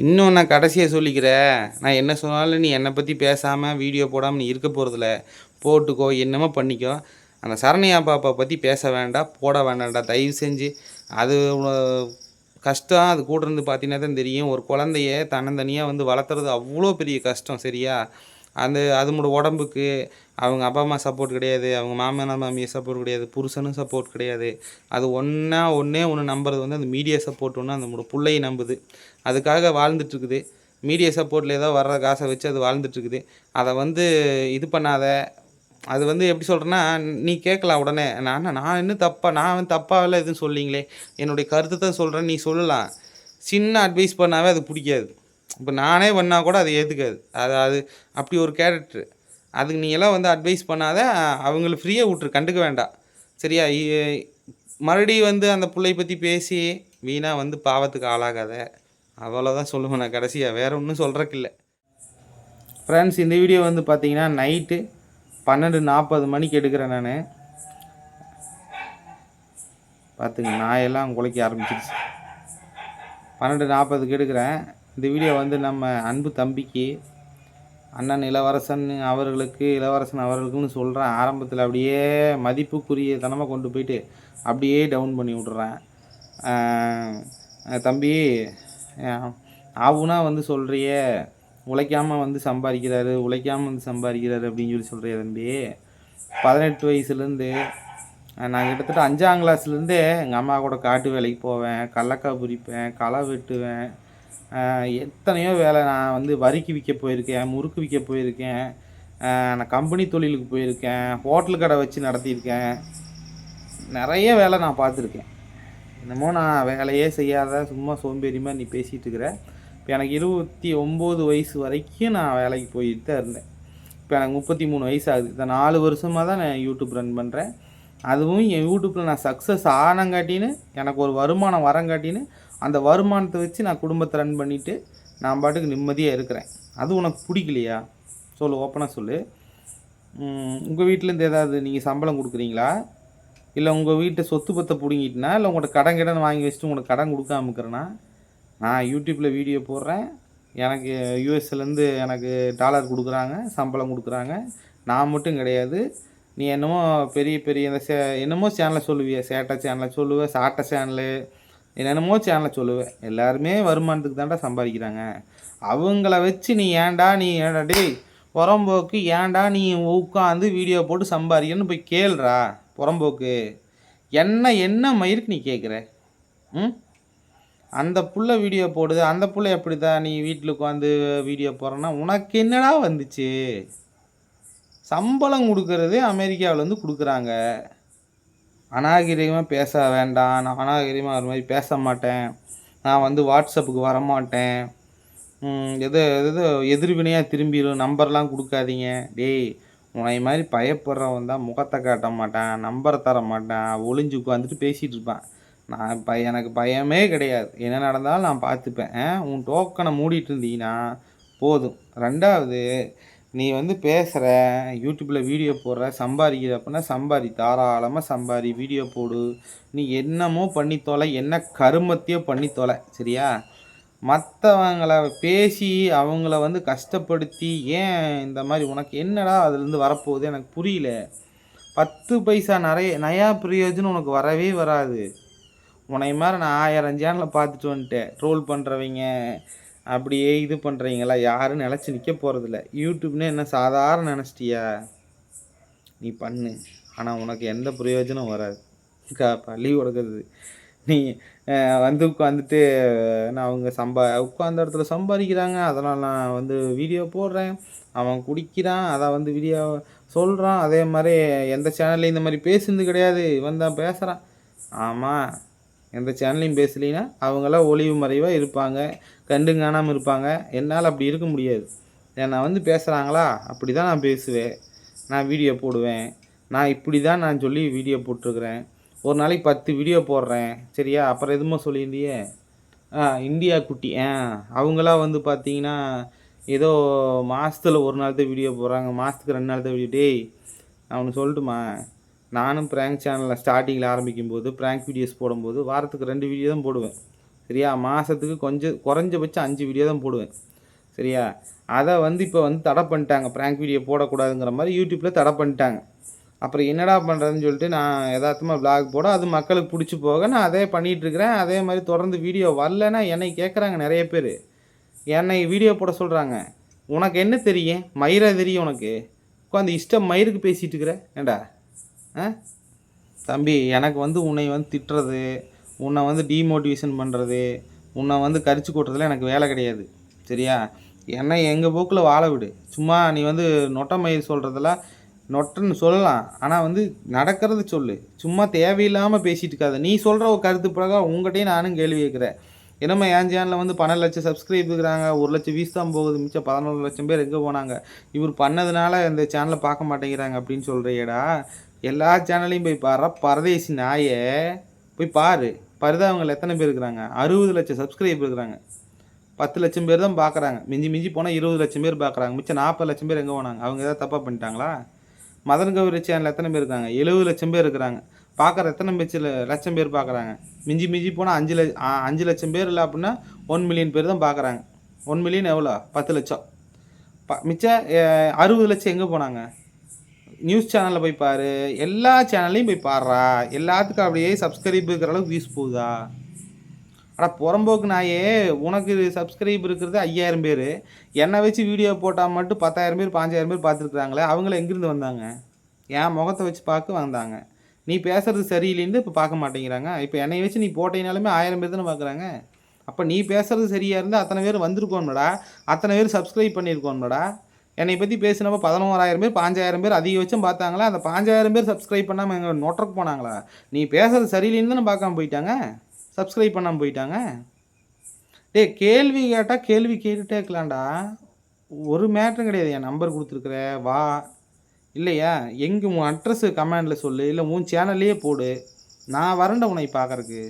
இன்னும் நான் கடைசியாக சொல்லிக்கிறேன். நான் என்ன சொன்னாலும் நீ என்னை பற்றி பேசாமல் வீடியோ போடாமல் நீ இருக்க போகிறதில்ல போட்டுக்கோ என்னமோ பண்ணிக்கோ. அந்த சரண்யா பாப்பா பற்றி பேச வேண்டாம் போட வேண்டாம்டா. தயவு செஞ்சு அது கஷ்டம். அது கூட இருந்து பார்த்தீங்கன்னா தான் தெரியும். ஒரு குழந்தைய தன்னந்தனியாக வந்து வளர்த்துறது அவ்வளோ பெரிய கஷ்டம் சரியா? அந்த அதனோட உடம்புக்கு அவங்க அப்பா அம்மா சப்போர்ட் கிடையாது. அவங்க மாமனார் மாமியை சப்போர்ட் கிடையாது. புருஷனும் சப்போர்ட் கிடையாது. அது ஒன்றா ஒன்றே ஒன்று நம்புறது வந்து அந்த மீடியா சப்போர்ட் ஒன்று அந்த பிள்ளையை நம்புது. அதுக்காக வாழ்ந்துட்டுருக்குது. மீடியா சப்போர்ட்டில் ஏதோ வர்ற காசை வச்சு அது வாழ்ந்துட்டுருக்குது. அதை வந்து இது பண்ணாத. அது வந்து எப்படி சொல்கிறேன்னா நீ கேட்கலாம் உடனே. நான் நான் இன்னும் தப்பாக நான் வந்து தப்பாகலாம் எதுவும் சொல்லிங்களே. என்னுடைய கருத்தை தான் சொல்கிறேன் நீ சொல்லலாம். சின்ன அட்வைஸ் பண்ணாவே அது பிடிக்காது. இப்போ நானே பண்ணால் கூட அது ஏற்றுக்காது அது அது அப்படி ஒரு கேரக்டர் அதுக்கு நீ எல்லாம் வந்து அட்வைஸ் பண்ணாத. அவங்கள ஃப்ரீயாக விட்ரு கண்டுக்க வேண்டாம். சரியா? இ- மறுபடியும் வந்து அந்த பிள்ளை பற்றி பேசி வீணாக வந்து பாவத்துக்கு ஆளாகாத. அவ்வளோதான் சொல்லுவேன் நான் கடைசியாக வேறு ஒன்றும் சொல்கிறக்கு இல்லை ஃப்ரெண்ட்ஸ் இந்த வீடியோ வந்து பார்த்தீங்கன்னா நைட்டு பன்னெண்டு நாற்பது மணிக்கு எடுக்கிறேன் நான். பார்த்துங்க நாயெல்லாம் குலைக்க ஆரம்பிச்சிருச்சு. பன்னெண்டு நாற்பதுக்கு எடுக்கிறேன். இந்த வீடியோ வந்து நம்ம அன்பு தம்பிக்கு அண்ணன் இளவரசன் அவர்களுக்கு இளவரசன் அவர்களுக்குன்னு சொல்கிறேன் ஆரம்பத்தில் அப்படியே மதிப்புக்குரிய தனமாக கொண்டு போயிட்டு அப்படியே டவுன் பண்ணி விட்றேன் தம்பி ஆவுனா வந்து சொல்கிறியே உழைக்காமல் வந்து சம்பாதிக்கிறாரு உழைக்காமல் வந்து சம்பாதிக்கிறாரு அப்படின்னு சொல்லி சொல்கிறிய தம்பி. பதினெட்டு வயசுலேருந்து நான் கிட்டத்தட்ட அஞ்சாம் கிளாஸ்லேருந்தே எங்கள் அம்மா கூட காட்டு வேலைக்கு போவேன் கடலக்காய் பிடிப்பேன் களை வெட்டுவேன். எத்தனையோ வேலை நான் வந்து வரிக்கு விற்க போயிருக்கேன் முறுக்கு விற்க போயிருக்கேன். நான் கம்பெனி தொழிலுக்கு போயிருக்கேன் ஹோட்டல் கடை வச்சு நடத்தியிருக்கேன். நிறைய வேலை நான் பார்த்துருக்கேன். என்னமோ நான் வேலையே செய்யாத சும்மா சோம்பேறிமா நீ பேசிகிட்டு இருக்கிற. இப்போ எனக்கு இருபத்தி ஒம்பது வயசு வரைக்கும் நான் வேலைக்கு போயிட்டு தான் இருந்தேன். இப்போ எனக்கு முப்பத்தி மூணு வயசு ஆகுது. இந்த நாலு வருஷமாக தான் நான் யூடியூப் ரன் பண்ணுறேன் அதுவும் என் யூடியூப்பில் நான் சக்ஸஸ் ஆனங்காட்டின்னு எனக்கு ஒரு வருமானம் வரங்காட்டின்னு அந்த வருமானத்தை வச்சு நான் குடும்பத்தை ரன் பண்ணிவிட்டு நான் பாட்டுக்கு நிம்மதியாக இருக்கிறேன். அது உனக்கு பிடிக்கலையா? சொல்லு ஓப்பனாக சொல்லு. உங்கள் வீட்டிலேருந்து ஏதாவது நீங்கள் சம்பளம் கொடுக்குறீங்களா? இல்லை உங்கள் வீட்டை சொத்து பத்தை பிடுங்கிட்டுனா இல்லை உங்கள்கிட்ட கடன் கடன் வாங்கி வச்சுட்டு உங்களுக்கு கடன் கொடுக்காம இருக்கிறேன்னா நான் யூடியூப்பில் வீடியோ போடுறேன். எனக்கு யூஎஸ்லேருந்து எனக்கு டாலர் கொடுக்குறாங்க சம்பளம் கொடுக்குறாங்க. நான் மட்டும் கிடையாது. நீ என்னமோ பெரிய பெரிய இந்த சே என்னமோ சேனலை சொல்லுவிய சேட்டை சேனலை சொல்லுவேன் சாட்டை சேனலு என்னென்னமோ சேனலை சொல்லுவேன் எல்லாருமே வருமானத்துக்கு தான்டா சம்பாதிக்கிறாங்க. அவங்கள வச்சு நீ ஏன்டா நீ ஏன்டா டேய் புறம்போக்கு ஏன்டா நீ உட்காந்து வீடியோ போட்டு சம்பாதிக்கணும்னு போய் கேளுடா. புறம்போக்கு. என்ன என்ன மயிருக்கு நீ கேட்குற ம்? அந்த புள்ள வீடியோ போடுது. அந்த புள்ள எப்படி தான் நீ வீட்டில் உட்காந்து வீடியோ போடுறேன்னா உனக்கு என்னடா வந்துச்சு? சம்பளம் கொடுக்கறதே அமெரிக்காவில் வந்து கொடுக்குறாங்க. அநாகரிகமாக பேச வேண்டாம். நான் அநாகரிகமாக ஒரு மாதிரி பேச மாட்டேன். நான் வந்து வாட்ஸ்அப்புக்கு வரமாட்டேன். எது எது எதிர்வினையாக திரும்பிடும் நம்பர்லாம் கொடுக்காதீங்க. டேய் உன்னை மாதிரி பயப்படுறவன் தான் முகத்தை காட்ட மாட்டான் நம்பரை தர மாட்டான் ஒளிஞ்சு உட்காந்துட்டு பேசிகிட்டு இருப்பான். நான் ப எனக்கு பயமே கிடையாது. என்ன நடந்தாலும் நான் பார்த்துப்பேன். உன் டோக்கனை மூடிட்டு இருந்தீங்கன்னா போதும். ரெண்டாவது நீ வந்து பேசுகிற யூடியூப்பில் வீடியோ போடுற சம்பாதிக்கிற அப்படின்னா சம்பாதி தாராளமாக சம்பாதி வீடியோ போடு. நீ என்னமோ பண்ணி தொலை என்ன கருமத்தையோ பண்ணி தொலை சரியா? மற்றவங்கள பேசி அவங்கள வந்து கஷ்டப்படுத்தி ஏன் இந்த மாதிரி உனக்கு என்னடா அதுலேருந்து வரப்போகுது? எனக்கு புரியல. பத்து பைசா நிறைய நயா பிரயோஜனம் உனக்கு வரவே வராது. உன்னை மாதிரி நான் ஆயிரம் சேனலில் பார்த்துட்டு வந்துட்டேன். ட்ரோல் பண்ணுறவங்க அப்படியே இது பண்ணுறீங்களா யாரும் நிலச்சி நிற்க போகிறதில்ல யூடியூப்னு என்ன சாதாரண நினச்சிட்டியா? நீ பண்ணு. ஆனால் உனக்கு எந்த பிரயோஜனம் வராது. கா பள்ளி கொடுக்கறது. நீ வந்து உட்காந்துட்டு நான் அவங்க சம்பா உட்காந்த இடத்துல சம்பாதிக்கிறாங்க. அதனால் நான் வந்து வீடியோ போடுறேன். அவன் குடிக்கிறான். அதை வந்து வீடியோ சொல்கிறான் அதே மாதிரி எந்த சேனல்லையும் இந்த மாதிரி பேசுனது கிடையாது. இவன் தான் பேசுகிறான் ஆமாம் எந்த சேனல்லையும் பேசலைன்னா அவங்களாம் ஒளிவு மறைவாக இருப்பாங்க. கண்டு காணாமல் இருப்பாங்க. என்னால் அப்படி இருக்க முடியாது. ஏன்னா வந்து பேசுகிறாங்களா அப்படி தான் நான் பேசுவேன். நான் வீடியோ போடுவேன். நான் இப்படி தான் நான் சொல்லி வீடியோ போட்டிருக்கிறேன். ஒரு நாளைக்கு பத்து வீடியோ போடுறேன். சரியா? அப்புறம் எதுமோ சொல்லியிருந்தியே? ஆ இந்தியா குட்டி. ஆ அவங்களாம் வந்து பார்த்தீங்கன்னா ஏதோ மாதத்தில் ஒரு நாள் தான் வீடியோ போடுறாங்க. மாதத்துக்கு ரெண்டு நாள் தான் வீடியோ டேய் அவனு சொல்லட்டுமா? நானும் ப்ராங்க் சேனலில் ஸ்டார்டிங்கில் ஆரம்பிக்கும் போது ப்ராங்க் வீடியோஸ் போடும்போது வாரத்துக்கு ரெண்டு வீடியோ தான் போடுவேன். சரியா? மாதத்துக்கு கொஞ்சம் குறைஞ்சபட்சம் அஞ்சு வீடியோ தான் போடுவேன். சரியா? அதை வந்து இப்போ வந்து தடை பண்ணிட்டாங்க. ப்ராங்க் வீடியோ போடக்கூடாதுங்கிற மாதிரி யூடியூப்பில் தடை பண்ணிட்டாங்க. அப்புறம் என்னடா பண்ணுறதுன்னு சொல்லிட்டு நான் எதார்த்தமாக பிளாக் போட அது மக்களுக்கு பிடிச்சி போக நான் அதே பண்ணிகிட்டு இருக்கிறேன். அதே மாதிரி தொடர்ந்து வீடியோ வரலன்னா என்னை கேட்குறாங்க நிறைய பேர். என்னை வீடியோ போட சொல்கிறாங்க உனக்கு என்ன தெரியும்? மயிரை தெரியும் உனக்கு. உட்காந்து இஷ்டம் மயிருக்கு பேசிகிட்டு இருக்கிற. ஏண்டா? ஆ? தம்பி எனக்கு வந்து உன்னை வந்து திட்டுறது உன்னை வந்து டீமோட்டிவேஷன் பண்ணுறது உன்னை வந்து கரிச்சு கொட்டுறதுல எனக்கு வேலை கிடையாது. சரியா? என்னை எங்கள் போக்கில் வாழ விடு. சும்மா நீ வந்து நொட்டை மயிர் சொல்கிறதெல்லாம் நொட்டன்னு சொல்லலாம். ஆனால் வந்து நடக்கிறது சொல்லு. சும்மா தேவையில்லாமல் பேசிகிட்டு இருக்காத நீ சொல்கிற ஒரு கருத்து பிரகாரம் உங்கள்கிட்டயும் நானும் கேள்வி கேட்குறேன். என்னம்மா என் சேனலில் வந்து பன்னெண்டு லட்சம் சப்ஸ்கிரைப் இருக்கிறாங்க. ஒரு லட்சம் வீஸ் தான் போகுது. மிச்சம் பதினொரு லட்சம் பேர் எங்கே போனாங்க? இவர் பண்ணதுனால இந்த சேனலை பார்க்க மாட்டேங்கிறாங்க அப்படின்னு சொல்கிறியடா எல்லா சேனலையும் போய் பாரு. பரதேசி நாயே. போய் பாரு. பரிதாபங்கள் எத்தனை பேர் இருக்கிறாங்க? அறுபது லட்சம் சப்ஸ்கிரைப் இருக்கிறாங்க. பத்து லட்சம் பேர் தான் பார்க்குறாங்க மிஞ்சி மிஞ்சி போனால் இருபது லட்சம் பேர் பார்க்குறாங்க மிச்சம் நாற்பது லட்சம் பேர் எங்கே போனாங்க? அவங்க ஏதாவது தப்பாக பண்ணிட்டாங்களா? மதன் கௌரி சேனல் எத்தனை பேர் இருக்காங்க? எழுபது லட்சம் பேர் இருக்கிறாங்க. பார்க்குற எத்தனை பேச்சில் லட்சம் பேர் பார்க்குறாங்க மிஞ்சி மிஞ்சி போனால் அஞ்சு லட்ச அஞ்சு லட்சம் பேர் இல்லை அப்படின்னா ஒன் மில்லியன் பேர் தான் பார்க்குறாங்க ஒன் மில்லியன் எவ்வளோ? பத்து லட்சம். ப மிச்சம் அறுபது லட்சம் எங்கே போனாங்க? நியூஸ் சேனலில் போய் பாரு. எல்லா சேனல்லையும் போய் பாடுறா. எல்லாத்துக்கும் அப்படியே சப்ஸ்கிரைப் இருக்கிற அளவுக்கு வியூஸ் போகுதா? ஆனால் புறம்போக்கு நாயே உனக்கு சப்ஸ்கிரைப் இருக்கிறது ஐயாயிரம் பேர். என்னை வச்சு வீடியோ போட்டால் மட்டும் பத்தாயிரம் பேர் பாஞ்சாயிரம் பேர் பார்த்துருக்குறாங்களே அவங்கள எங்கேருந்து வந்தாங்க? என் முகத்தை வச்சு பார்க்க வந்தாங்க. நீ பேசுகிறது சரியில்லைன்னு இப்போ பார்க்க மாட்டேங்கிறாங்க. இப்போ என்னை வச்சு நீ போட்டீங்கனாலுமே ஆயிரம் பேர் தானே பார்க்குறாங்க. அப்போ நீ பேசுகிறது சரியாக இருந்தால் அத்தனை பேர் வந்திருக்கோம்டா அத்தனை பேர் சப்ஸ்கிரைப் பண்ணியிருக்கோம்டா என்னை பற்றி பேசினப்போ பதினோராயிரம் பேர் பாஞ்சாயிரம் பேர் அதிகபட்சம் பார்த்தாங்களா? அந்த பாஞ்சாயிரம் பேர் சப்ஸ்கிரைப் பண்ணாமல் எங்கள் நோட்டருக்கு போனாங்களா? நீ பேசுகிறது சரியில்லைன்னு தானே பார்க்காம போயிட்டாங்க? சப்ஸ்கிரைப் பண்ணாமல் போயிட்டாங்க. டேய் கேள்வி கேட்டால் கேள்வி கேட்டுகிட்டே இருக்கலாம்டா. ஒரு மேட்ரும் கிடையாது. என் நம்பர் கொடுத்துருக்குற வா. இல்லையா? எங்கே உன் அட்ரஸு கமெண்டில் சொல்லு. இல்லை உன் சேனல்லையே போடு. நான் வரேன்டா உன்னை பார்க்கறக்கு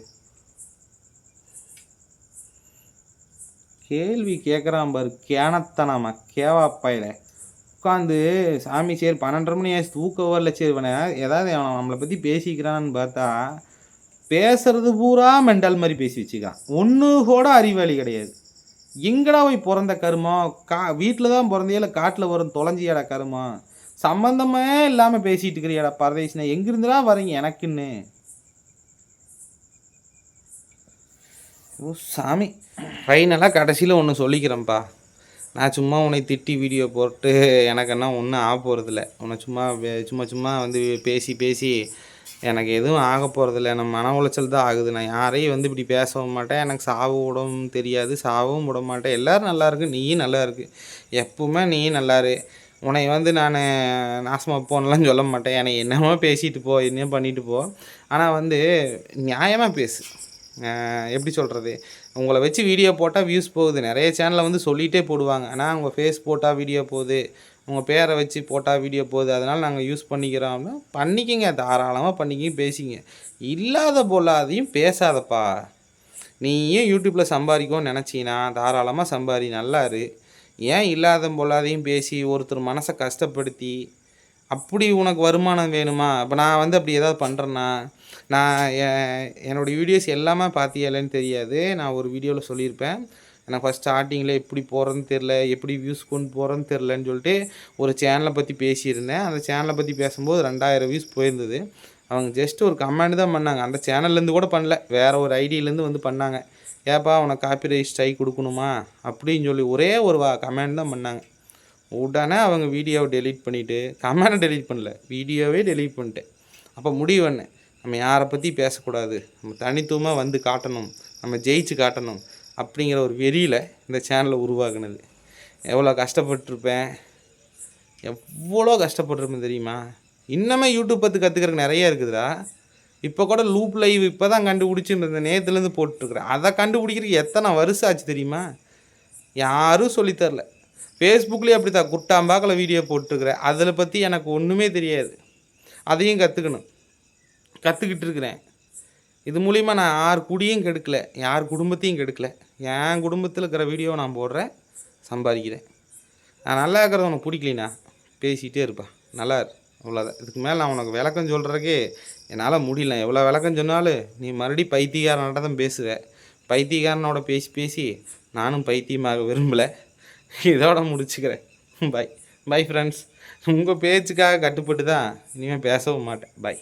கேள்வி கேட்குறான் பாரு கேனத்தனாமா கேவாப்பாயில் உட்காந்து சாமி சரி பன்னெண்டரை மணி ஆச்சு தூக்க வரல சரி இவனை? ஏதாவது அவன் நம்மளை பற்றி பேசிக்கிறான்னு பார்த்தா பேசுறது பூரா மெண்டல் மாதிரி பேசி வச்சுக்கான். ஒன்று கூட அறிவாளி கிடையாது. எங்கடா போய் பிறந்த கருமம் கா வீட்டில் தான் பிறந்தியா? இல்லை காட்டில் வரும் தொலைஞ்சியாடா கருமம் சம்மந்தமே இல்லாமல் பேசிகிட்டு இருக்கிறியாடா பரதேசினா. எங்கிருந்துடா வரீங்க எனக்குன்னு? ஓ சாமி. ஃபைனலாக கடைசியில் ஒன்று சொல்லிக்கிறேன்ப்பா. நான் சும்மா உன்னை திட்டி வீடியோ போட்டு எனக்கு என்ன ஒன்றும் ஆக போகிறதில்ல உன்னை சும்மா சும்மா சும்மா வந்து பேசி பேசி எனக்கு எதுவும் ஆக போகிறதில்ல எனக்கு மன உளைச்சல் தான் ஆகுது. நான் யாரையும் வந்து இப்படி பேசவும் மாட்டேன். எனக்கு சாவு விடவும் தெரியாது. சாவும் விட மாட்டேன். எல்லோரும் நல்லா இருக்கு. நீயும் நல்லா இருக்கு. எப்பவுமே நீயும் நல்லாரு உன்னை வந்து நான் நாசமாக போனலாம் சொல்ல மாட்டேன். எனக்கு என்னமோ பேசிட்டு போ. என்ன பண்ணிட்டு போ. ஆனால் வந்து நியாயமாக பேசு. எப்படி சொல்கிறது உங்களை வச்சு வீடியோ போட்டால் வியூஸ் போகுது. நிறைய சேனலில் வந்து சொல்லிகிட்டே போடுவாங்க. ஆனால் உங்கள் ஃபேஸ் போட்டால் வீடியோ போகுது. உங்கள் பேரை வச்சு போட்டால் வீடியோ போகுது. அதனால் நாங்கள் யூஸ் பண்ணிக்கிறோம். அப்படின்னா பண்ணிக்கிங்க. தாராளமாக பண்ணிக்கிங்க. பேசிங்க இல்லாத பொல்லாதையும் பேசாதப்பா. நீயும் யூடியூப்பில் சம்பாதிக்கும்னு நினச்சின்னா தாராளமாக சம்பாதி. நல்லா இரு. ஏன் இல்லாத பொல்லாதையும் பேசி ஒருத்தர் மனசை கஷ்டப்படுத்தி அப்படி உனக்கு வருமானம் வேணுமா? இப்போ நான் வந்து அப்படி ஏதாவது பண்ணுறேன்னா நான் என்னோடய வீடியோஸ் எல்லாமே பார்த்தியலன்னு தெரியாது. நான் ஒரு வீடியோவில் சொல்லியிருப்பேன். எனக்கு ஃபஸ்ட் ஸ்டார்டிங்கில் எப்படி போகிறதுன்னு தெரில எப்படி வியூஸ் கொண்டு போகிறேன்னு தெரிலன்னு சொல்லிட்டு ஒரு சேனலை பற்றி பேசியிருந்தேன். அந்த சேனலை பற்றி பேசும்போது ரெண்டாயிரம் வியூஸ் போயிருந்தது. அவங்க ஜஸ்ட் ஒரு கமெண்ட் தான் பண்ணாங்க. அந்த சேனல்லேருந்து கூட பண்ணல. வேறு ஒரு ஐடியிலேருந்து வந்து பண்ணாங்க. ஏப்பா உனக்கு காப்பிரைட் ஸ்ட்ரைக் கொடுக்கணுமா? அப்படின்னு சொல்லி ஒரே ஒரு வா கமெண்ட் தான் பண்ணாங்க. உடனே அவங்க வீடியோவை டெலீட் பண்ணிவிட்டு கமெண்டை டெலீட் பண்ணல. வீடியோவே டெலீட் பண்ணிட்டேன். அப்போ முடிவு பண்ணேன் நம்ம யாரை பற்றி பேசக்கூடாது? நம்ம தனித்துவமாக வந்து காட்டணும். நம்ம ஜெயிச்சு காட்டணும். அப்படிங்கிற ஒரு வெறியில் இந்த சேனலை உருவாக்குனது. எவ்வளோ கஷ்டப்பட்டிருப்பேன். எவ்வளோ கஷ்டப்பட்டிருப்பேன் தெரியுமா? இன்னமே யூடியூப் பற்றி கற்றுக்கிறதுக்கு நிறைய இருக்குதுடா. இப்போ கூட லூப் லைவ் இப்போ தான் கண்டுபிடிச்சி இந்த நேற்றுலேருந்து போட்டுருக்குறேன். அதை கண்டுபிடிக்கிறதுக்கு எத்தனை வருஷம் ஆச்சு தெரியுமா? யாரும் சொல்லித் தரல. ஃபேஸ்புக்லேயே அப்படி தான் குட்டாம்பாக்கில் வீடியோ போட்டுருக்குறேன். அதில் பற்றி எனக்கு ஒன்றுமே தெரியாது. அதையும் கற்றுக்கணும் கற்றுக்கிட்டு இருக்கிறேன். இது மூலிமா நான் யார் குடியும் கெடுக்கல யார் குடும்பத்தையும் கெடுக்கல. என் குடும்பத்தில் இருக்கிற வீடியோவை நான் போடுறேன் சம்பாதிக்கிறேன். நான் நல்லா இருக்கிறது உனக்கு பிடிக்கலினா பேசிகிட்டே இருப்பா. நல்லா அவ்வளோதான் இதுக்கு மேலே நான் உனக்கு விளக்கம் சொல்கிறக்கே என்னால் முடியல. எவ்வளோ விளக்கம் சொன்னாலும் நீ மறுபடியும் பைத்தியக்காரனோட தான் பேசுவேன் பைத்தியக்காரனோட பேசி பேசி நானும் பைத்தியமாக விரும்பலை. இதோட முடிச்சுக்கிறேன். பை பை ஃப்ரெண்ட்ஸ் உங்கள் பேச்சுக்காக கட்டுப்பட்டு தான் இனிமேல் பேசவும் மாட்டேன். பை